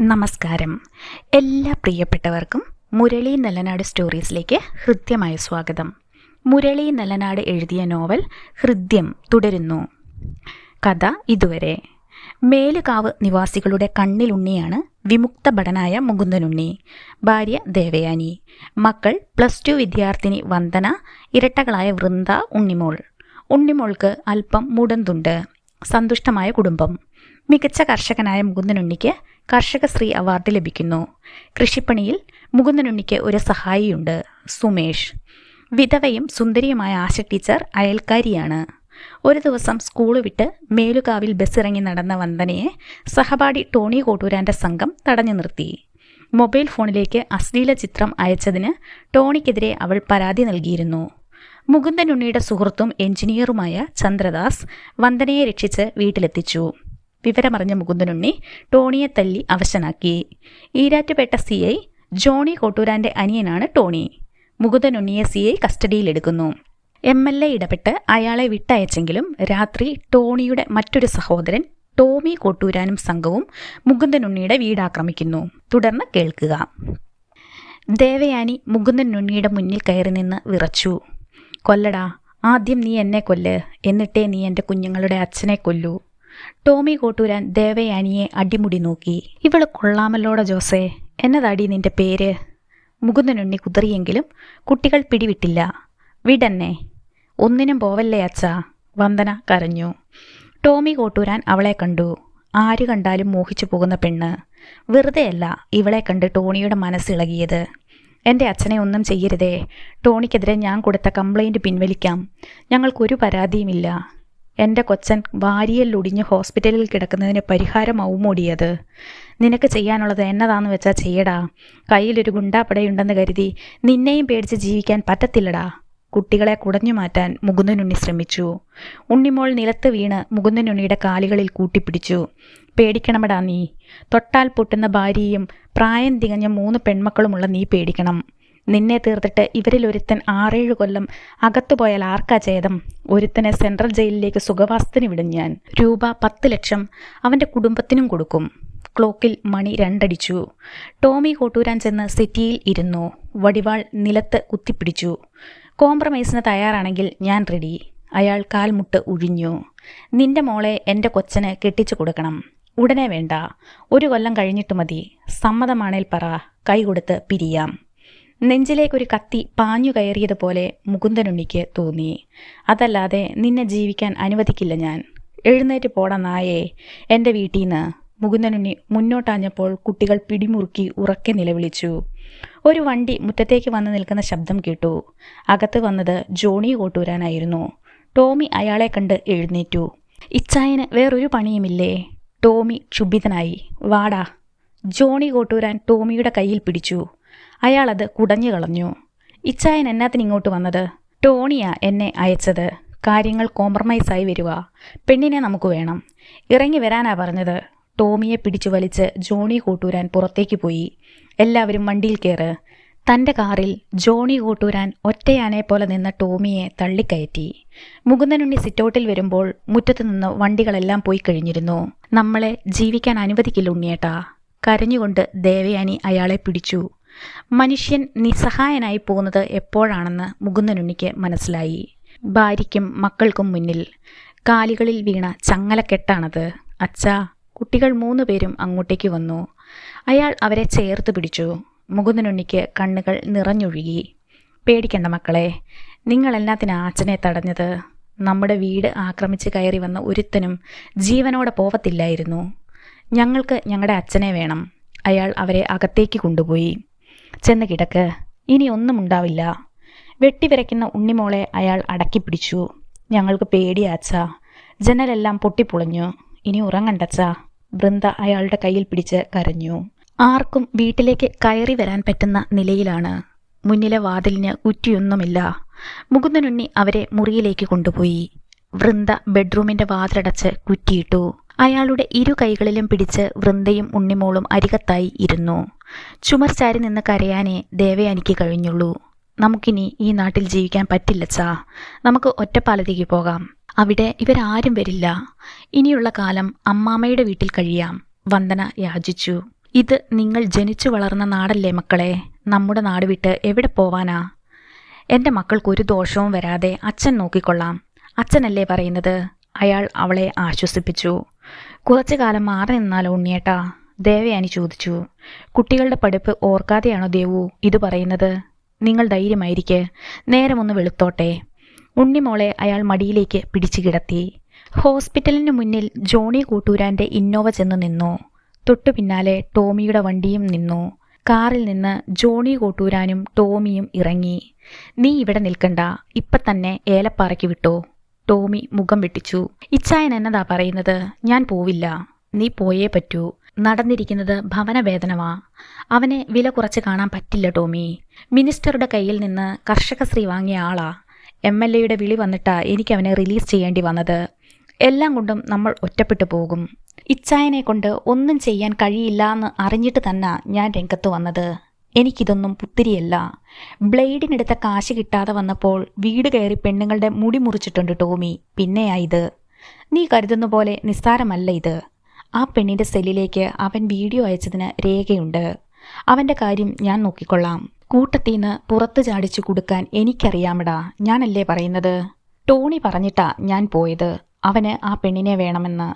നമസ്കാരം. എല്ലാ പ്രിയപ്പെട്ടവർക്കും മുരളി നല്ലനാട് സ്റ്റോറീസിലേക്ക് ഹൃദ്യമായ സ്വാഗതം. മുരളി നല്ലനാട് എഴുതിയ നോവൽ ഹൃദ്യം തുടരുന്നു. കഥ ഇതുവരെ. മേലുകാവ് നിവാസികളുടെ കണ്ണിലുണ്ണിയാണ് വിമുക്ത ഭടനായ മുകുന്ദനുണ്ണി. ഭാര്യ ദേവയാനി. മക്കൾ പ്ലസ് ടു വിദ്യാർത്ഥിനി വന്ദന ഇരട്ടകളായ വൃന്ദ ഉണ്ണിമോൾ. ഉണ്ണിമോൾക്ക് അല്പം മുടന്തുണ്ട്. സന്തുഷ്ടമായ കുടുംബം. മികച്ച കർഷകനായ മുകുന്ദനുണ്ണിക്ക് കർഷകശ്രീ അവാർഡ് ലഭിക്കുന്നു. കൃഷിപ്പണിയിൽ മുകുന്ദനുണ്ണിക്ക് ഒരു സഹായിയുണ്ട് സുമേഷ്. വിധവയും സുന്ദരിയുമായ ആശ ടീച്ചർ അയൽക്കാരിയാണ്. ഒരു ദിവസം സ്കൂൾ വിട്ട് മേലുകാവിൽ ബസ്സിറങ്ങി നടന്ന വന്ദനയെ സഹപാഠി ടോണി കോട്ടൂരാന്റെ സംഘം തടഞ്ഞു നിർത്തി. മൊബൈൽ ഫോണിലേക്ക് അശ്ലീല ചിത്രം അയച്ചതിന് ടോണിക്കെതിരെ അവൾ പരാതി നൽകിയിരുന്നു. മുകുന്ദനുണ്ണിയുടെ സുഹൃത്തും എഞ്ചിനീയറുമായ ചന്ദ്രദാസ് വന്ദനയെ രക്ഷിച്ച് വീട്ടിലെത്തിച്ചു. വിവരമറിഞ്ഞ മുകുന്ദനുണ്ണി ടോണിയെ തല്ലി അവശനാക്കി. ഈരാറ്റുപേട്ട സി ഐ ജോണി കോട്ടൂരാന്റെ അനിയനാണ് ടോണി. മുകുന്ദനുണ്ണിയെ സി ഐ കസ്റ്റഡിയിലെടുക്കുന്നു. എം എൽ എ ഇടപെട്ട് അയാളെ വിട്ടയച്ചെങ്കിലും രാത്രി ടോണിയുടെ മറ്റൊരു സഹോദരൻ ടോമി കോട്ടൂരാനും സംഘവും മുകുന്ദനുണ്ണിയുടെ വീടാക്രമിക്കുന്നു. തുടർന്ന് കേൾക്കുക. ദേവയാനി മുകുന്ദനുണ്ണിയുടെ മുന്നിൽ കയറി നിന്ന് വിറച്ചു. കൊല്ലടാ ആദ്യം നീ എന്നെ കൊല്ല്. എന്നിട്ടേ നീ എന്റെ കുഞ്ഞുങ്ങളുടെ അച്ഛനെ കൊല്ലൂ. ടോമി കോട്ടൂരാൻ ദേവയാനിയെ അടിമുടി നോക്കി. ഇവൾ കൊള്ളാമല്ലോട ജോസേ. എന്നതാടി നിന്റെ പേര്? മുകുന്ദനുണ്ണി കുതറിയെങ്കിലും കുട്ടികൾ പിടിവിട്ടില്ല. വിടന്നെ. ഒന്നിനും പോവല്ലേ അച്ഛാ? വന്ദന കരഞ്ഞു. ടോമി കോട്ടൂരാൻ അവളെ കണ്ടു. ആര് കണ്ടാലും മോഹിച്ചു പോകുന്ന പെണ്ണ്. വെറുതെയല്ല ഇവളെ കണ്ട് ടോണിയുടെ മനസ്സിളകിയത് എന്റെ അച്ഛനെ ഒന്നും ചെയ്യരുതേ. ടോണിക്കെതിരെ ഞാൻ കൊടുത്ത കംപ്ലൈന്റ് പിൻവലിക്കാം. ഞങ്ങൾക്കൊരു പരാതിയുമില്ല. എന്റെ കൊച്ചൻ വാരിയല്ലൊടിഞ്ഞ് ഹോസ്പിറ്റലിൽ കിടക്കുന്നതിന് പരിഹാരമാവുമോടിയത് നിനക്ക് ചെയ്യാനുള്ളത് എന്നതാന്ന് വെച്ചാൽ ചെയ്യടാ. കയ്യിലൊരു ഗുണ്ടാപ്പടയുണ്ടെന്ന് കരുതി നിന്നെയും പേടിച്ച് ജീവിക്കാൻ പറ്റത്തില്ലടാ. കുട്ടികളെ കുടഞ്ഞു മാറ്റാൻ മുകുന്ദനുണ്ണി ശ്രമിച്ചു. ഉണ്ണിമോൾ നിലത്ത് വീണ് മുകുന്ദനുണ്ണിയുടെ കാലുകളിൽ കൂട്ടിപ്പിടിച്ചു. പേടിക്കണമടാ നീ. തൊട്ടാൽ പൊട്ടുന്ന ഭാര്യയും പ്രായം തികഞ്ഞ മൂന്ന് പെൺമക്കളുമുള്ള നീ പേടിക്കണം. നിന്നെ തീർത്തിട്ട് ഇവരിൽ ഒരുത്തൻ ആറേഴ് കൊല്ലം അകത്തു പോയാൽ ആർക്കാ ചേതം ഒരുത്തനെ സെൻട്രൽ ജയിലിലേക്ക് സുഖവാസത്തിന് വിടും ഞാൻ. രൂപ പത്ത് ലക്ഷം അവന്റെ കുടുംബത്തിനും കൊടുക്കും. ക്ലോക്കിൽ മണി രണ്ടടിച്ചു. ടോമി കോട്ടൂരാൻ ചെന്ന് സിറ്റിയിൽ ഇരുന്നു. വടിവാൾ നിലത്ത് കുത്തിപ്പിടിച്ചു. കോംപ്രമൈസിന് തയ്യാറാണെങ്കിൽ ഞാൻ റെഡി. അയാൾ കാൽമുട്ട് ഉഴിഞ്ഞു. നിന്റെ മോളെ എന്റെ കൊച്ചന് കെട്ടിച്ചു കൊടുക്കണം. ഉടനെ വേണ്ട. ഒരു കൊല്ലം കഴിഞ്ഞിട്ട് മതി. സമ്മതമാണേൽ പറ. കൈ കൊടുത്ത് പിരിയാം. നെഞ്ചിലേക്കൊരു കത്തി പാഞ്ഞു കയറിയതുപോലെ മുകുന്ദനുണ്ണിക്ക് തോന്നി. അതല്ലാതെ നിന്നെ ജീവിക്കാൻ അനുവദിക്കില്ല ഞാൻ. എഴുന്നേറ്റ് പോടാ നായേ. എന്റെ വീട്ടിൽ നിന്ന് മുകുന്ദനുണ്ണി മുന്നോട്ടാഞ്ഞപ്പോൾ കുട്ടികൾ പിടിമുറുക്കി ഉറക്കെ നിലവിളിച്ചു. ഒരു വണ്ടി മുറ്റത്തേക്ക് വന്ന് നിൽക്കുന്ന ശബ്ദം കേട്ടു. അകത്ത് വന്നത് ജോണി കോട്ടൂരാനായിരുന്നു ടോമി അയാളെ കണ്ട് എഴുന്നേറ്റു. ഇച്ചായന് വേറൊരു പണിയുമില്ലേ? ടോമി ക്ഷുഭിതനായി. വാടാ. ജോണി കോട്ടൂരാൻ ടോമിയുടെ കയ്യിൽ പിടിച്ചു. അയാളത് കുടഞ്ഞു കളഞ്ഞു. ഇച്ചായൻ എന്നാത്തിന് ഇങ്ങോട്ട് വന്നത്? ടോണിയ എന്നെ അയച്ചത്. കാര്യങ്ങൾ കോംപ്രമൈസായി വരിക പെണ്ണിനെ നമുക്ക് വേണം. ഇറങ്ങി വരാനാ പറഞ്ഞത്. ടോമിയെ പിടിച്ചു വലിച്ച് ജോണി കൂട്ടൂരാൻ പുറത്തേക്ക് പോയി. എല്ലാവരും വണ്ടിയിൽ കയറ് തന്റെ കാറിൽ ജോണി കൂട്ടൂരാൻ ഒറ്റയാനെ പോലെ നിന്ന ടോമിയെ തള്ളിക്കയറ്റി. മുകുന്ദനുണ്ണി സിറ്റൗട്ടിൽ വരുമ്പോൾ മുറ്റത്തു നിന്ന് വണ്ടികളെല്ലാം പോയി കഴിഞ്ഞിരുന്നു. നമ്മളെ ജീവിക്കാൻ അനുവദിക്കില്ല ഉണ്ണിയേട്ടാ. കരഞ്ഞുകൊണ്ട് ദേവയാനി അയാളെ പിടിച്ചു. മനുഷ്യൻ നിസ്സഹായനായി പോകുന്നത് എപ്പോഴാണെന്ന് മുകുന്ദനുണ്ണിക്ക് മനസ്സിലായി. ഭാര്യയ്ക്കും മക്കൾക്കും മുന്നിൽ കാലുകളിൽ വീണ ചങ്ങലക്കെട്ടാണത്. അച്ഛാ കുട്ടികൾ മൂന്ന് പേരും അങ്ങോട്ടേക്ക് വന്നു. അയാൾ അവരെ ചേർത്ത് പിടിച്ചു. മുകുന്ദനുണ്ണിക്ക് കണ്ണുകൾ നിറഞ്ഞൊഴുകി. പേടിക്കണ്ട മക്കളെ നിങ്ങൾ അച്ഛനെ തടഞ്ഞത്. നമ്മുടെ വീട് ആക്രമിച്ച് കയറി വന്ന ഒരുത്തനും ജീവനോടെ പോവത്തില്ലായിരുന്നു. ഞങ്ങൾക്ക് ഞങ്ങളുടെ അച്ഛനെ വേണം. അയാൾ അവരെ അകത്തേക്ക് കൊണ്ടുപോയി. ചെന്ന് കിടക്ക്. ഇനി ഒന്നും ഉണ്ടാവില്ല. വെട്ടിവിരയ്ക്കുന്ന ഉണ്ണിമോളെ അയാൾ അടക്കി പിടിച്ചു. ഞങ്ങൾക്ക് പേടിയാച്ച. ജനലെല്ലാം പൊട്ടിപ്പൊളിഞ്ഞു. ഇനി ഉറങ്ങണ്ടച്ച. വൃന്ദ അയാളുടെ കയ്യിൽ പിടിച്ച് കരഞ്ഞു. ആർക്കും വീട്ടിലേക്ക് കയറി വരാൻ പറ്റുന്ന നിലയിലാണ്. മുന്നിലെ വാതിലിന് കുറ്റിയൊന്നുമില്ല. മുകുന്ദനുണ്ണി അവരെ മുറിയിലേക്ക് കൊണ്ടുപോയി. വൃന്ദ ബെഡ്റൂമിന്റെ വാതിലടച്ച് കുറ്റിയിട്ടു. അയാളുടെ ഇരു കൈകളിലും പിടിച്ച് വൃന്ദയും ഉണ്ണിമോളും അരികത്തായി ഇരുന്നു. ചുമർ ചാരി നിന്ന് കരയാനേ ദേവയാനിക്ക് കഴിഞ്ഞുള്ളൂ. നമുക്കിനി ഈ നാട്ടിൽ ജീവിക്കാൻ പറ്റില്ലച്ചാ നമുക്ക് ഒറ്റപ്പാലത്തേക്ക് പോകാം. അവിടെ ഇവരാരും വരില്ല. ഇനിയുള്ള കാലം അമ്മാമ്മയുടെ വീട്ടിൽ കഴിയാം. വന്ദന യാചിച്ചു. ഇത് നിങ്ങൾ ജനിച്ചു വളർന്ന നാടല്ലേ മക്കളെ? നമ്മുടെ നാട് വിട്ട് എവിടെ പോവാനാ? എന്റെ മക്കൾക്ക് ഒരു ദോഷവും വരാതെ അച്ഛൻ നോക്കിക്കൊള്ളാം. അച്ഛനല്ലേ പറയുന്നത്? അയാൾ അവളെ ആശ്വസിപ്പിച്ചു. കുറച്ചു കാലം മാറി നിന്നാലോ ഉണ്ണിയേട്ടാ? ദേവയാനി ചോദിച്ചു. കുട്ടികളുടെ പഠിപ്പ് ഓർക്കാതെയാണോ ദേവു ഇത് പറയുന്നത്? നിങ്ങൾ ധൈര്യമായിരിക്കെ. നേരമൊന്ന് വെളുത്തോട്ടെ. ഉണ്ണിമോളെ അയാൾ മടിയിലേക്ക് പിടിച്ചു കിടത്തി. ഹോസ്പിറ്റലിന് മുന്നിൽ ജോണി കൂട്ടൂരാന്റെ ഇന്നോവ ചെന്ന് നിന്നു. തൊട്ടു പിന്നാലെ ടോമിയുടെ വണ്ടിയും നിന്നു. കാറിൽ നിന്ന് ജോണി കോട്ടൂരാനും ടോമിയും ഇറങ്ങി. നീ ഇവിടെ നിൽക്കണ്ട. ഇപ്പം തന്നെ ഏലപ്പാറയ്ക്ക് വിട്ടോ. ടോമി മുഖം വെട്ടിച്ചു. ഇച്ചായൻ എന്നതാ പറയുന്നത്? ഞാൻ പോവില്ല. നീ പോയേ പറ്റൂ. നടന്നിരിക്കുന്നത് ഭവനവേദനവാ. അവനെ വില കുറച്ച് കാണാൻ പറ്റില്ല ടോമി. മിനിസ്റ്ററുടെ കയ്യിൽ നിന്ന് കർഷകശ്രീ വാങ്ങിയ ആളാ. എം എൽ എയുടെ വിളി വന്നിട്ടാ എനിക്ക് അവനെ റിലീസ് ചെയ്യേണ്ടി വന്നത്. എല്ലാം കൊണ്ടും നമ്മൾ ഒറ്റപ്പെട്ടു പോകും. ഇച്ചായനെ കൊണ്ട് ഒന്നും ചെയ്യാൻ കഴിയില്ല എന്ന് അറിഞ്ഞിട്ട് തന്നെ ഞാൻ രംഗത്ത് വന്നത്. എനിക്കിതൊന്നും പുത്തിരിയല്ല. ബ്ലേഡിനെടുത്ത കാശ് കിട്ടാതെ വന്നപ്പോൾ വീട് കയറി പെണ്ണുങ്ങളുടെ മുടി മുറിച്ചിട്ടുണ്ട് ടോമി. പിന്നെയാ ഇത്. നീ കരുതുന്ന പോലെ നിസ്സാരമല്ല ഇത്. ആ പെണ്ണിന്റെ സെല്ലിലേക്ക് അവൻ വീഡിയോ അയച്ചതിന് രേഖയുണ്ട്. അവന്റെ കാര്യം ഞാൻ നോക്കിക്കൊള്ളാം. കൂട്ടത്തിന്ന് പുറത്ത് ചാടിച്ചു കൊടുക്കാൻ എനിക്കറിയാമടാ. ഞാനല്ലേ പറയുന്നത്? ടോണി പറഞ്ഞിട്ടാ ഞാൻ പോയത്. അവന് ആ പെണ്ണിനെ വേണമെന്ന്.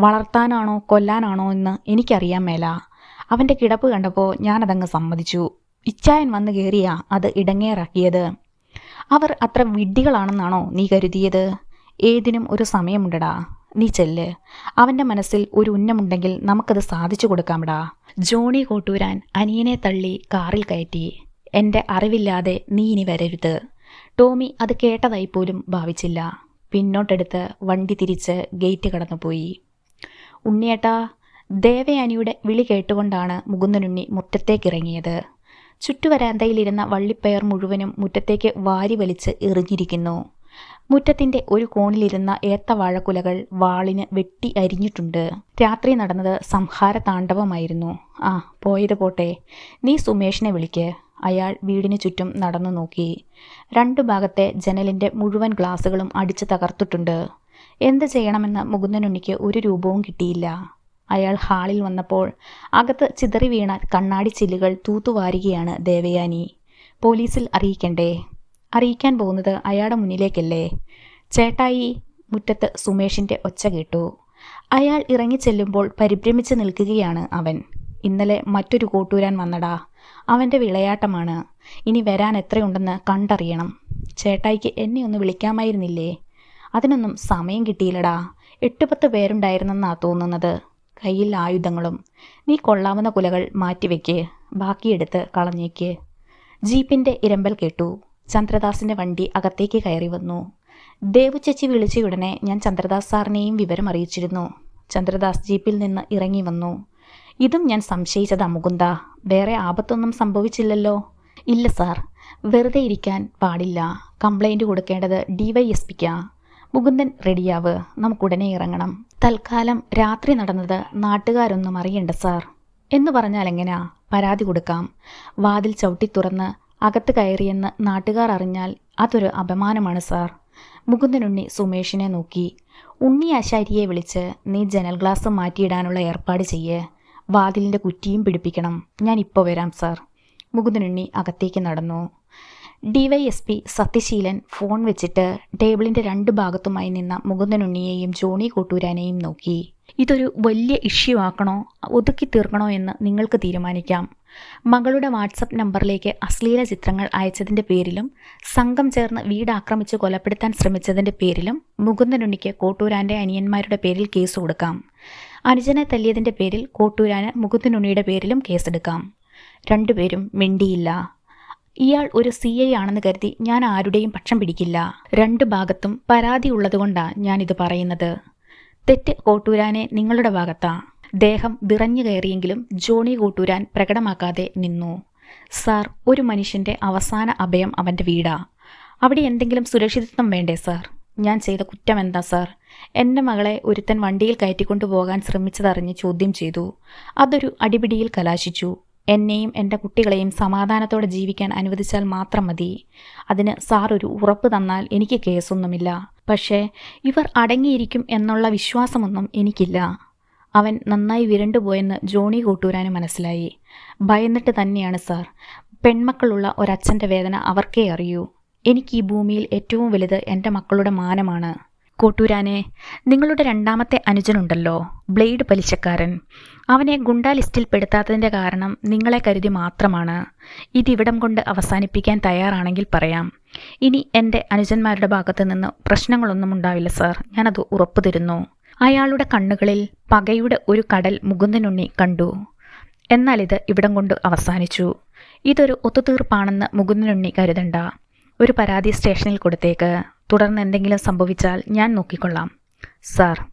വളർത്താനാണോ കൊല്ലാനാണോ എന്ന് എനിക്കറിയാൻ മേല. അവന്റെ കിടപ്പ് കണ്ടപ്പോൾ ഞാനതങ്ങ് സമ്മതിച്ചു. ഇച്ചായൻ വന്ന് കയറിയാ അത് ഇടങ്ങേറാക്കിയത്. അവർ അത്ര വിഡ്ഢികളാണെന്നാണോ നീ കരുതിയത്? ഏതിനും ഒരു സമയമുണ്ടടാ. നീ ചെല്ല്. അവന്റെ മനസ്സിൽ ഒരു ഉന്നമുണ്ടെങ്കിൽ നമുക്കത് സാധിച്ചു കൊടുക്കാമിടാ ജോണി കോട്ടൂരാൻ അനിയനെ തള്ളി കാറിൽ കയറ്റി. എന്റെ അറിവില്ലാതെ നീ ഇനി വരരുത്. ടോമി അത് കേട്ടതായി പോലും ഭാവിച്ചില്ല. പിന്നോട്ടെടുത്ത് വണ്ടി തിരിച്ച് ഗേറ്റ് കടന്നുപോയി. ഉണ്ണിയേട്ടാ ദേവയാനിയുടെ വിളി കേട്ടുകൊണ്ടാണ് മുകുന്ദനുണ്ണി മുറ്റത്തേക്കിറങ്ങിയത്. ചുറ്റുവരാന്തയിലിരുന്ന വള്ളിപ്പയർ മുഴുവനും മുറ്റത്തേക്ക് വാരി വലിച്ച് എറിഞ്ഞിരിക്കുന്നു. മുറ്റത്തിന്റെ ഒരു കോണിലിരുന്ന ഏത്ത വാഴക്കുലകൾ വാളിന് വെട്ടി അരിഞ്ഞിട്ടുണ്ട്. രാത്രി നടന്നത് സംഹാര താണ്ഡവമായിരുന്നു ആ പോയത് പോട്ടെ. നീ സുമേഷിനെ വിളിക്ക്. അയാൾ വീടിനു ചുറ്റും നടന്നു നോക്കി. രണ്ടു ഭാഗത്തെ ജനലിന്റെ മുഴുവൻ ഗ്ലാസുകളും അടിച്ചു തകർത്തിട്ടുണ്ട്. എന്ത് ചെയ്യണമെന്ന് മുകുന്ദനുണ്ണിക്ക് ഒരു രൂപവും കിട്ടിയില്ല. അയാൾ ഹാളിൽ വന്നപ്പോൾ അകത്ത് ചിതറി വീണ കണ്ണാടി ചില്ലുകൾ തൂത്തുവാരുകയാണ് ദേവയാനി. പോലീസിൽ അറിയിക്കണ്ടേ? അറിയിക്കാൻ പോകുന്നത് അയാളുടെ മുന്നിലേക്കല്ലേ? ചേട്ടായി മുറ്റത്ത് സുമേഷിന്റെ ഒച്ച കേട്ടു. അയാൾ ഇറങ്ങി ചെല്ലുമ്പോൾ പരിഭ്രമിച്ച് നിൽക്കുകയാണ് അവൻ. ഇന്നലെ മറ്റൊരു കൂട്ടൂരാൻ വന്നടാ. അവന്റെ വിളയാട്ടമാണ്. ഇനി വരാൻ എത്രയുണ്ടെന്ന് കണ്ടറിയണം. ചേട്ടായിക്ക് എന്നെ ഒന്ന് വിളിക്കാമായിരുന്നില്ലേ? അതിനൊന്നും സമയം കിട്ടിയില്ലടാ. എട്ട് പത്ത് പേരുണ്ടായിരുന്നെന്നാ തോന്നുന്നത്. കയ്യിൽ ആയുധങ്ങളും നീ കൊള്ളാവുന്ന കുലകൾ മാറ്റിവെക്ക് ബാക്കിയെടുത്ത് കളഞ്ഞേക്ക്. ജീപ്പിന്റെ ഇരമ്പൽ കേട്ടു. ചന്ദ്രദാസിന്റെ വണ്ടി അകത്തേക്ക് കയറി വന്നു. ദേവു ചേച്ചി വിളിച്ചയുടനെ ഞാൻ ചന്ദ്രദാസ് സാറിനെയും വിവരം അറിയിച്ചിരുന്നു. ചന്ദ്രദാസ് ജീപ്പിൽ നിന്ന് ഇറങ്ങി വന്നു. ഇതും ഞാൻ സംശയിച്ചതാ മുകുന്ദ. വേറെ ആപത്തൊന്നും സംഭവിച്ചില്ലല്ലോ? ഇല്ല സാർ. വെറുതെ ഇരിക്കാൻ പാടില്ല. കംപ്ലൈന്റ് കൊടുക്കേണ്ടത് ഡി വൈ എസ് പിക്കാ. മുകുന്ദൻ റെഡിയാവ്. നമുക്കുടനെ ഇറങ്ങണം. തൽക്കാലം രാത്രി നടന്നത് നാട്ടുകാരൊന്നും അറിയണ്ട സാർ. എന്ന് പറഞ്ഞാൽ എങ്ങനെയാ പരാതി കൊടുക്കാം. വാതിൽ ചവിട്ടി തുറന്ന് അകത്ത് കയറിയെന്ന് നാട്ടുകാർ അറിഞ്ഞാൽ അതൊരു അപമാനമാണ് സാർ. മുകുന്ദനുണ്ണി സുമേഷിനെ നോക്കി. ഉണ്ണി ആശാരിയെ വിളിച്ച് നീ ജനൽ ഗ്ലാസ് മാറ്റിയിടാനുള്ള ഏർപ്പാട് ചെയ്യേ. വാതിലിന്റെ കുറ്റിയും പിടിപ്പിക്കണം. ഞാൻ ഇപ്പോൾ വരാം സാർ. മുകുന്ദനുണ്ണി അകത്തേക്ക് നടന്നു. ഡിവൈഎസ്പി സത്യശീലൻ ഫോൺ വെച്ചിട്ട് ടേബിളിന്റെ രണ്ട് ഭാഗത്തുമായി നിന്ന മുകുന്ദനുണ്ണിയെയും ജോണി കോട്ടൂരാനെയും നോക്കി. ഇതൊരു വലിയ ഇഷ്യൂ ആക്കണോ? ഒതുക്കി തീർക്കണോ എന്ന് നിങ്ങൾക്ക് തീരുമാനിക്കാം. മകളുടെ വാട്സപ്പ് നമ്പറിലേക്ക് അശ്ലീല ചിത്രങ്ങൾ അയച്ചതിന്റെ പേരിലും സംഘം ചേർന്ന് വീട് ആക്രമിച്ച് കൊലപ്പെടുത്താൻ ശ്രമിച്ചതിന്റെ പേരിലും മുകുന്ദനുണ്ണിക്ക് കോട്ടൂരാന്റെ അനിയന്മാരുടെ പേരിൽ കേസ് കൊടുക്കാം. അനുജനെ തല്ലിയതിന്റെ പേരിൽ കോട്ടൂരാന് മുകുന്ദനുണ്ണിയുടെ പേരിലും കേസെടുക്കാം. രണ്ടുപേരും മിണ്ടിയില്ല. ഇയാൾ ഒരു സി ഐ ആണെന്ന് കരുതി ഞാൻ ആരുടെയും പക്ഷം പിടിക്കില്ല. രണ്ട് ഭാഗത്തും പരാതി ഉള്ളതുകൊണ്ടാണ് ഞാനിത് പറയുന്നത്. തെറ്റ് കോട്ടൂരാനെ നിങ്ങളുടെ ഭാഗത്താ. ദേഹം വിറഞ്ഞു കയറിയെങ്കിലും ജോണി കൂട്ടൂരാൻ പ്രകടമാക്കാതെ നിന്നു. സാർ ഒരു മനുഷ്യന്റെ അവസാന അഭയം അവന്റെ വീടാ. അവിടെ എന്തെങ്കിലും സുരക്ഷിതത്വം വേണ്ടേ സാർ? ഞാൻ ചെയ്ത കുറ്റം എന്താ സാർ? എന്റെ മകളെ ഒരുത്തൻ വണ്ടിയിൽ കയറ്റിക്കൊണ്ടു പോകാൻ ശ്രമിച്ചതറിഞ്ഞ് ചോദ്യം ചെയ്തു. അതൊരു അടിപിടിയിൽ കലാശിച്ചു. എന്നെയും എന്റെ കുട്ടികളെയും സമാധാനത്തോടെ ജീവിക്കാൻ അനുവദിച്ചാൽ മാത്രം മതി. അതിന് സാർ ഒരു ഉറപ്പ് തന്നാൽ എനിക്ക് കേസൊന്നുമില്ല. പക്ഷേ ഇവർ അടങ്ങിയിരിക്കും എന്നുള്ള വിശ്വാസമൊന്നും എനിക്കില്ല. അവൻ നന്നായി വിരണ്ടുപോയെന്ന് ജോണി കൂട്ടൂരാന് മനസ്സിലായി. ഭയന്നിട്ട് തന്നെയാണ് സാർ. പെൺമക്കളുള്ള ഒരച്ഛന്റെ വേദന അവർക്കേ അറിയൂ. എനിക്ക് ഈ ഭൂമിയിൽ ഏറ്റവും വലുത് എന്റെ മക്കളുടെ മാനമാണ്. കോട്ടൂരാനെ നിങ്ങളുടെ രണ്ടാമത്തെ അനുജനുണ്ടല്ലോ ബ്ലേഡ് പലിശക്കാരൻ. അവനെ ഗുണ്ടാ ലിസ്റ്റിൽ പെടുത്താത്തതിന്റെ കാരണം നിങ്ങളെ കരുതി മാത്രമാണ്. ഇതിവിടം കൊണ്ട് അവസാനിപ്പിക്കാൻ തയ്യാറാണെങ്കിൽ പറയാം. ഇനി എന്റെ അനുജന്മാരുടെ ഭാഗത്ത് നിന്ന് പ്രശ്നങ്ങളൊന്നും ഉണ്ടാവില്ല സാർ. ഞാനത് ഉറപ്പു തരുന്നു. അയാളുടെ കണ്ണുകളിൽ പകയുടെ ഒരു കടൽ മുകുന്ദനുണ്ണി കണ്ടു. എന്നാൽ ഇത് ഇവിടം കൊണ്ട് അവസാനിച്ചു. ഇതൊരു ഒത്തുതീർപ്പാണെന്ന് മുകുന്ദനുണ്ണി കരുതണ്ട. ഒരു പരാതി സ്റ്റേഷനിൽ കൊടുത്തേക്ക്. തുടർന്ന് എന്തെങ്കിലും സംഭവിച്ചാൽ ഞാൻ നോക്കിക്കൊള്ളാം. സാർ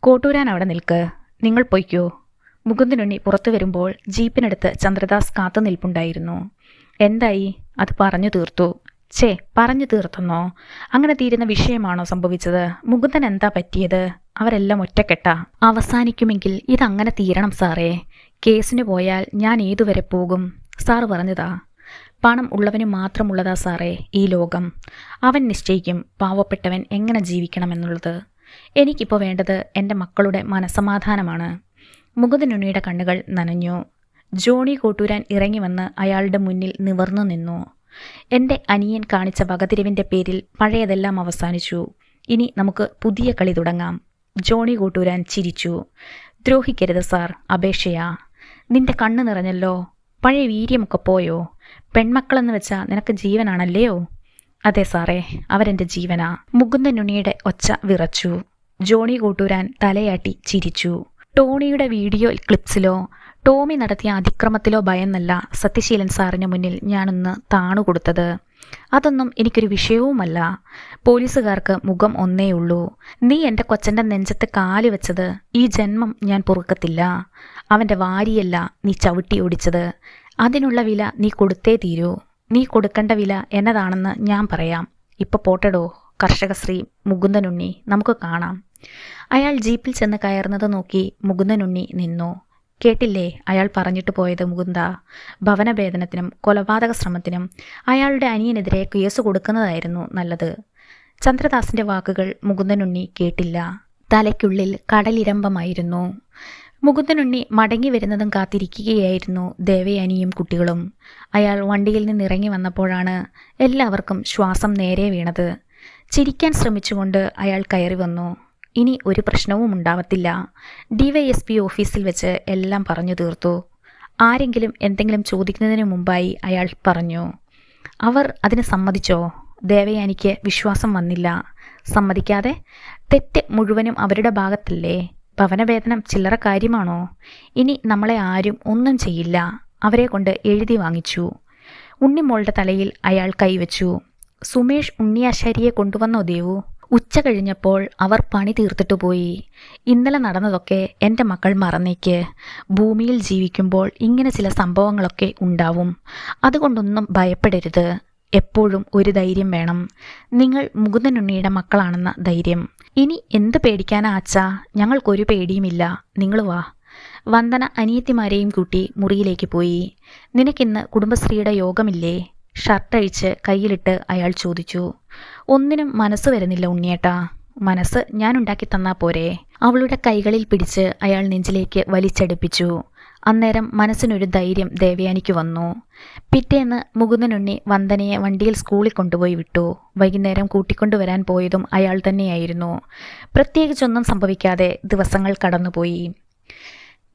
കോട്ടൂരാൻ അവിടെ നിൽക്ക്. നിങ്ങൾ പൊയ്ക്കോ. മുകുന്ദനുണ്ണി പുറത്തു വരുമ്പോൾ ജീപ്പിനടുത്ത് ചന്ദ്രദാസ് കാത്തു നിൽപ്പുണ്ടായിരുന്നു. എന്തായി? അത് പറഞ്ഞു തീർത്തു. ഛേ പറഞ്ഞു തീർത്തുന്നോ? അങ്ങനെ തീരുന്ന വിഷയമാണോ സംഭവിച്ചത്? മുകുന്ദൻ എന്താ പറ്റിയത്? അവരെല്ലാം ഒറ്റക്കെട്ട. അവസാനിക്കുമെങ്കിൽ ഇതങ്ങനെ തീരണം സാറേ. കേസിന് പോയാൽ ഞാൻ ഏതുവരെ പോകും? സാർ പറഞ്ഞതാ. പണം ഉള്ളവന് മാത്രമുള്ളതാ സാറേ ഈ ലോകം. അവൻ നിശ്ചയിക്കും പാവപ്പെട്ടവൻ എങ്ങനെ ജീവിക്കണമെന്നുള്ളത്. എനിക്കിപ്പോൾ വേണ്ടത് എന്റെ മക്കളുടെ മനസമാധാനമാണ്. മുകുന്ദനുണ്ണിയുടെ കണ്ണുകൾ നനഞ്ഞു. ജോണി കോട്ടൂരാൻ ഇറങ്ങി വന്ന് അയാളുടെ മുന്നിൽ നിവർന്നു നിന്നു. എന്റെ അനിയൻ കാണിച്ച വകതിരിവിന്റെ പേരിൽ പഴയതെല്ലാം അവസാനിച്ചു. ഇനി നമുക്ക് പുതിയ കളി തുടങ്ങാം. ജോണി കൂട്ടൂരാൻ ചിരിച്ചു. ദ്രോഹിക്കരുത് സാർ അപേക്ഷയാ. നിന്റെ കണ്ണ് നിറഞ്ഞല്ലോ. പഴയ വീര്യമൊക്കെ പോയോ? പെൺമക്കളെന്ന് വെച്ചാൽ നിനക്ക് ജീവനാണല്ലയോ? അതെ സാറേ അവരെന്റെ ജീവനാ. മുകുന്ദനുണ്ണിയുടെ ഒച്ച വിറച്ചു. ജോണി കൂട്ടൂരാൻ തലയാട്ടി ചിരിച്ചു. ടോണിയുടെ വീഡിയോ ക്ലിപ്സിലോ ടോമി നടത്തിയ അതിക്രമത്തിലോ ഭയന്നല്ല സത്യശീലൻ സാറിന് മുന്നിൽ ഞാനൊന്ന് താണുകൊടുത്തത് അതൊന്നും എനിക്കൊരു വിഷയവുമല്ല. പോലീസുകാർക്ക് മുഖം ഒന്നേ ഉള്ളൂ. നീ എന്റെ കൊച്ചന്റെ നെഞ്ചത്ത് കാൽ വെച്ചത് ഈ ജന്മം ഞാൻ പൊറുക്കത്തില്ല. അവന്റെ വാരിയല്ല നീ ചവിട്ടി ഓടിച്ചത് അതിനുള്ള വില നീ കൊടുത്തേ തീരൂ. നീ കൊടുക്കേണ്ട വില എന്നതാണെന്ന് ഞാൻ പറയാം. ഇപ്പൊ പോട്ടടോ കർഷകശ്രീ മുകുന്ദനുണ്ണി നമുക്ക് കാണാം. അയാൾ ജീപ്പിൽ ചെന്ന് കയറുന്നത് നോക്കി മുകുന്ദനുണ്ണി നിന്നു. കേട്ടില്ലേ അയാൾ പറഞ്ഞിട്ട് പോയത് മുകുന്ദ? ഭവനഭേദനത്തിനും കൊലപാതക ശ്രമത്തിനും അയാളുടെ അനിയനെതിരെ കേസ് കൊടുക്കുന്നതായിരുന്നു നല്ലത്. ചന്ദ്രദാസിന്റെ വാക്കുകൾ മുകുന്ദനുണ്ണി കേട്ടില്ല. തലയ്ക്കുള്ളിൽ കടലിരമ്പമായിരുന്നു. മുകുന്ദനുണ്ണി മടങ്ങി വരുന്നതും കാത്തിരിക്കുകയായിരുന്നു ദേവയാനിയും കുട്ടികളും. അയാൾ വണ്ടിയിൽ നിന്ന് ഇറങ്ങി വന്നപ്പോഴാണ് എല്ലാവർക്കും ശ്വാസം നേരെ വീണത്. ചിരിക്കാൻ ശ്രമിച്ചുകൊണ്ട് അയാൾ കയറി വന്നു. ഇനി ഒരു പ്രശ്നവും ഉണ്ടാവത്തില്ല. ഡിവൈഎസ്പി ഓഫീസിൽ വെച്ച് എല്ലാം പറഞ്ഞു തീർത്തു. ആരെങ്കിലും എന്തെങ്കിലും ചോദിക്കുന്നതിന് മുമ്പായി അയാൾ പറഞ്ഞു അവർ അതിന് സമ്മതിച്ചോ? ദേവയാനിക്ക് വിശ്വാസം വന്നില്ല. സമ്മതിക്കാതെ തെറ്റ് മുഴുവനും അവരുടെ ഭാഗത്തല്ലേ? ഭവനവേതനം ചില്ലറ കാര്യമാണോ? ഇനി നമ്മളെ ആരും ഒന്നും ചെയ്യില്ല. അവരെ കൊണ്ട് എഴുതി വാങ്ങിച്ചു. ഉണ്ണിമോളുടെ തലയിൽ അയാൾ കൈവച്ചു. സുമേഷ് ഉണ്ണിയാശാരിയെ കൊണ്ടുവന്നോ ദേവു? ഉച്ച കഴിഞ്ഞപ്പോൾ അവർ പണി തീർത്തിട്ട് പോയി. ഇന്നലെ നടന്നതൊക്കെ എന്റെ മക്കൾ മറന്നേക്ക്. ഭൂമിയിൽ ജീവിക്കുമ്പോൾ ഇങ്ങനെ ചില സംഭവങ്ങളൊക്കെ ഉണ്ടാവും. അതുകൊണ്ടൊന്നും ഭയപ്പെടരുത്. എപ്പോഴും ഒരു ധൈര്യം വേണം. നിങ്ങൾ മുകുന്ദനുണ്ണിയുടെ മക്കളാണെന്ന ധൈര്യം. ഇനി എന്ത് പേടിക്കാനാ അച്ഛാ? ഞങ്ങൾക്കൊരു പേടിയുമില്ല. നിങ്ങൾ വാ. വന്ദന അനിയത്തിമാരെയും കൂട്ടി മുറിയിലേക്ക് പോയി. നിനക്കിന്ന് കുടുംബശ്രീയുടെ യോഗമില്ലേ? ഷർട്ടഴിച്ച് കയ്യിലിട്ട് അയാൾ ചോദിച്ചു. ഒന്നിനും മനസ്സ് വരുന്നില്ല ഉണ്ണിയേട്ടാ. മനസ്സ് ഞാൻ ഉണ്ടാക്കി തന്നാ പോരെ. അവളുടെ കൈകളിൽ പിടിച്ച് അയാൾ നെഞ്ചിലേക്ക് വലിച്ചടുപ്പിച്ചു. അന്നേരം മനസ്സിനൊരു ധൈര്യം ദേവയാനിക്ക് വന്നു. പിറ്റേന്ന് മുകുന്ദനുണ്ണി വന്ദനയെ വണ്ടിയിൽ സ്കൂളിൽ കൊണ്ടുപോയി വിട്ടു. വൈകുന്നേരം കൂട്ടിക്കൊണ്ടുവരാൻ പോയതും അയാൾ തന്നെയായിരുന്നു. പ്രത്യേകിച്ചൊന്നും സംഭവിക്കാതെ ദിവസങ്ങൾ കടന്നുപോയി.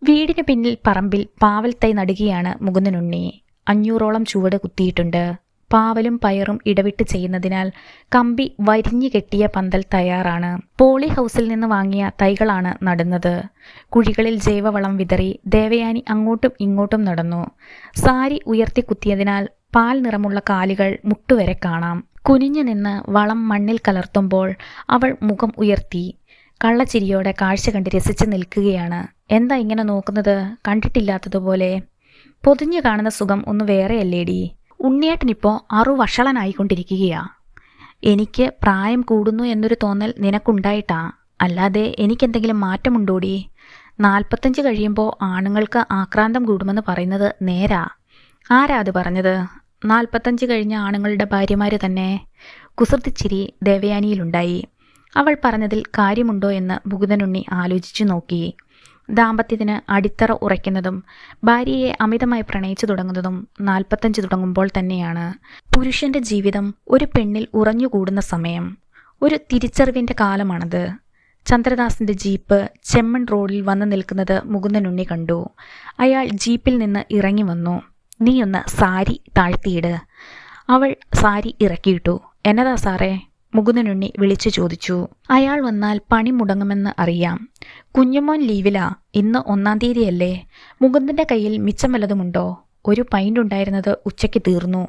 വീടിന് പിന്നിൽ പറമ്പിൽ പാവൽ തൈ നടുകയാണ് മുകുന്ദനുണ്ണി. അഞ്ഞൂറോളം ചുവട് കുത്തിയിട്ടുണ്ട്. പാവലും പയറും ഇടവിട്ട് ചെയ്യുന്നതിനാൽ കമ്പി വരിഞ്ഞു കെട്ടിയ പന്തൽ തയ്യാറാണ്. പോളി ഹൗസിൽ നിന്ന് വാങ്ങിയ തൈകളാണ് നടുന്നത്. കുഴികളിൽ ജൈവവളം വിതറി ദേവയാനി അങ്ങോട്ടും ഇങ്ങോട്ടും നടന്നു. സാരി ഉയർത്തി കുത്തിയതിനാൽ പാൽ നിറമുള്ള കാലുകൾ മുട്ടുവരെ കാണാം. കുനിഞ്ഞു നിന്ന് വളം മണ്ണിൽ കലർത്തുമ്പോൾ അവൾ മുഖം ഉയർത്തി. കള്ളച്ചിരിയോടെ കാഴ്ച കണ്ട് രസിച്ച് നിൽക്കുകയാണ്. എന്താ ഇങ്ങനെ നോക്കുന്നത്? കണ്ടിട്ടില്ലാത്തതുപോലെ. പൊതിഞ്ഞു കാണുന്ന സുഖം ഒന്ന് വേറെയല്ലേടി. ഉണ്ണിയേട്ടനിപ്പോൾ അറു വഷളനായിക്കൊണ്ടിരിക്കുകയാ എനിക്ക് പ്രായം കൂടുന്നു എന്നൊരു തോന്നൽ നിനക്കുണ്ടായിട്ടാ? അല്ലാതെ എനിക്കെന്തെങ്കിലും മാറ്റമുണ്ടോടി? നാൽപ്പത്തഞ്ച് കഴിയുമ്പോൾ ആണുങ്ങൾക്ക് ആക്രാന്തം കൂടുമെന്ന് പറയുന്നത് നേരാ. ആരാ അത് പറഞ്ഞത്? നാൽപ്പത്തഞ്ച് കഴിഞ്ഞ ആണുങ്ങളുടെ ഭാര്യമാര് തന്നെ. കുസൃതിച്ചിരി ദേവയാനിയിലുണ്ടായി. അവൾ പറഞ്ഞതിൽ കാര്യമുണ്ടോ എന്ന് ബുഗുതനുണ്ണി ആലോചിച്ചു നോക്കി. ദാമ്പത്യത്തിന് അടിത്തറ ഉറയ്ക്കുന്നതും ഭാര്യയെ അമിതമായി പ്രണയിച്ചു തുടങ്ങുന്നതും നാൽപ്പത്തഞ്ച് തുടങ്ങുമ്പോൾ തന്നെയാണ്. പുരുഷന്റെ ജീവിതം ഒരു പെണ്ണിൽ ഉറഞ്ഞുകൂടുന്ന സമയം. ഒരു തിരിച്ചറിവിന്റെ കാലമാണത്. ചന്ദ്രദാസിന്റെ ജീപ്പ് ചെമ്മൺ റോഡിൽ വന്നു നിൽക്കുന്നത് മുകുന്ദനുണ്ണി കണ്ടു. അയാൾ ജീപ്പിൽ നിന്ന് ഇറങ്ങി വന്നു. നീയൊന്ന് സാരി താഴ്ത്തിയിട് അവൾ സാരി ഇറക്കിയിട്ടു. എന്നതാ സാറേ? മുകുന്ദനുണ്ണി വിളിച്ചു ചോദിച്ചു. അയാൾ വന്നാൽ പണി മുടങ്ങുമെന്ന് അറിയാം. കുഞ്ഞുമോൻ ലീവിലാ. ഇന്ന് ഒന്നാം തീയതി അല്ലേ മുകുന്ദന്റെ കയ്യിൽ മിച്ചം വല്ലതുമുണ്ടോ ഒരു പൈന്റ് ഉണ്ടായിരുന്നത് ഉച്ചയ്ക്ക് തീർന്നു.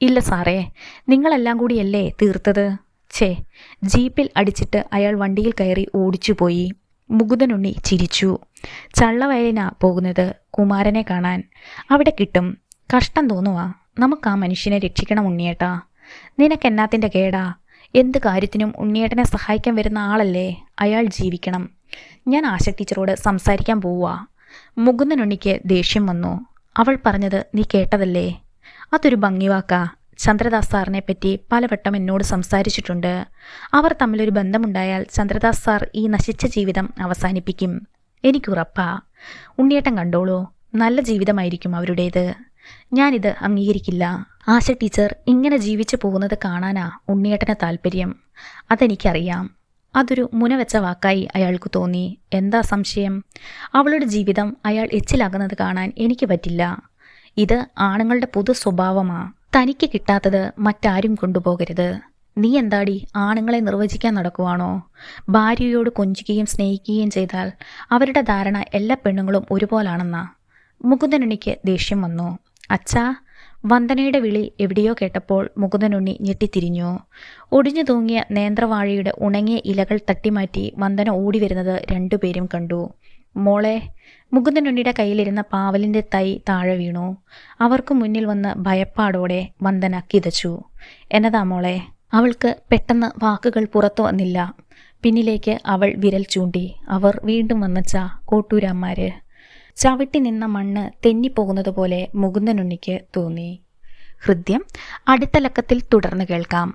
ഇല്ല സാറേ നിങ്ങളെല്ലാം കൂടിയല്ലേ തീർത്തത്? ഛേ ജീപ്പിൽ അടിച്ചിട്ട് അയാൾ വണ്ടിയിൽ കയറി ഓടിച്ചുപോയി. മുകുന്ദനുണ്ണി ചിരിച്ചു. ചള്ളവയലിനാ പോകുന്നത് കുമാരനെ കാണാൻ. അവിടെ കിട്ടും. കഷ്ടം തോന്നുവാ. നമുക്ക് ആ മനുഷ്യനെ രക്ഷിക്കണം ഉണ്ണിയേട്ടാ. നിനക്കെന്നാത്തിന്റെ കേടാ. എന്ത് കാര്യത്തിനും ഉണ്ണിയേട്ടനെ സഹായിക്കാൻ വരുന്ന ആളല്ലേ? അയാൾ ജീവിക്കണം. ഞാൻ ആശ ടീച്ചറോട് സംസാരിക്കാൻ പോവുക മുകുന്ദനുണ്ണിക്ക് ദേഷ്യം വന്നു. അവൾ പറഞ്ഞത് നീ കേട്ടതല്ലേ? അതൊരു ഭംഗിവാക്കാ ചന്ദ്രദാസ് സാറിനെ പറ്റി പലവട്ടം എന്നോട് സംസാരിച്ചിട്ടുണ്ട്. അവർ തമ്മിലൊരു ബന്ധമുണ്ടായാൽ ചന്ദ്രദാസ് സാർ ഈ നശിച്ച ജീവിതം അവസാനിപ്പിക്കും. എനിക്കുറപ്പാ ഉണ്ണിയേട്ടൻ കണ്ടോളൂ. നല്ല ജീവിതമായിരിക്കും അവരുടേത്. ഞാനിത് അംഗീകരിക്കില്ല. ആശ ടീച്ചർ ഇങ്ങനെ ജീവിച്ചു പോകുന്നത് കാണാനാ ഉണ്ണിയേട്ടന് താല്പര്യം. അതെനിക്കറിയാം. അതൊരു മുനവെച്ച വാക്കായി അയാൾക്ക് തോന്നി. എന്താ സംശയം? അവളുടെ ജീവിതം അയാൾ എച്ചിലാകുന്നത് കാണാൻ എനിക്ക് പറ്റില്ല. ഇത് ആണുങ്ങളുടെ പൊതു സ്വഭാവമാ. തനിക്ക് കിട്ടാത്തത് മറ്റാരും കൊണ്ടുപോകരുത്. നീ എന്താടി ആണുങ്ങളെ നിർവചിക്കാൻ നടക്കുവാണോ? ഭാര്യയോട് കൊഞ്ചുകയും സ്നേഹിക്കുകയും ചെയ്താൽ അവരുടെ ധാരണ എല്ലാ പെണ്ണുങ്ങളും ഒരുപോലാണെന്നാ. മുകുന്ദനണിക്ക് ദേഷ്യം വന്നു. അച്ഛാ വന്ദനയുടെ വിളി എവിടെയോ കേട്ടപ്പോൾ മുകുന്ദനുണ്ണി ഞെട്ടിത്തിരിഞ്ഞു. ഒടിഞ്ഞു തൂങ്ങിയ നേന്ത്രവാഴിയുടെ ഉണങ്ങിയ ഇലകൾ തട്ടിമാറ്റി വന്ദന ഓടി വരുന്നത് രണ്ടുപേരും കണ്ടു. മോളെ മുകുന്ദനുണ്ണിയുടെ കയ്യിലിരുന്ന പാവലിന്റെ തൈ താഴെ വീണു. അവർക്ക് മുന്നിൽ വന്ന് ഭയപ്പാടോടെ വന്ദന കിതച്ചു. എന്നതാ മോളെ അവൾക്ക് പെട്ടെന്ന് വാക്കുകൾ പുറത്തു വന്നില്ല. പിന്നിലേക്ക് അവൾ വിരൽ ചൂണ്ടി. അവർ വീണ്ടും വന്നച്ച കോട്ടൂരന്മാര് ചവിട്ടി നിന്ന മണ്ണ് തെന്നിപ്പോകുന്നത് പോലെ മുകുന്ദനുണ്ണിക്ക് തോന്നി. ഹൃദ്യം അടുത്ത ലക്കത്തിൽ തുടർന്ന് കേൾക്കാം.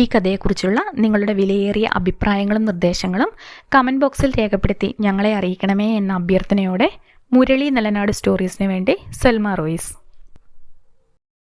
ഈ കഥയെക്കുറിച്ചുള്ള നിങ്ങളുടെ വിലയേറിയ അഭിപ്രായങ്ങളും നിർദ്ദേശങ്ങളും കമന്റ് ബോക്സിൽ രേഖപ്പെടുത്തി ഞങ്ങളെ അറിയിക്കണമേ എന്ന അഭ്യർത്ഥനയോടെ മുരളി നിലനാട് സ്റ്റോറീസിന് വേണ്ടി സൽമ റോയിസ്.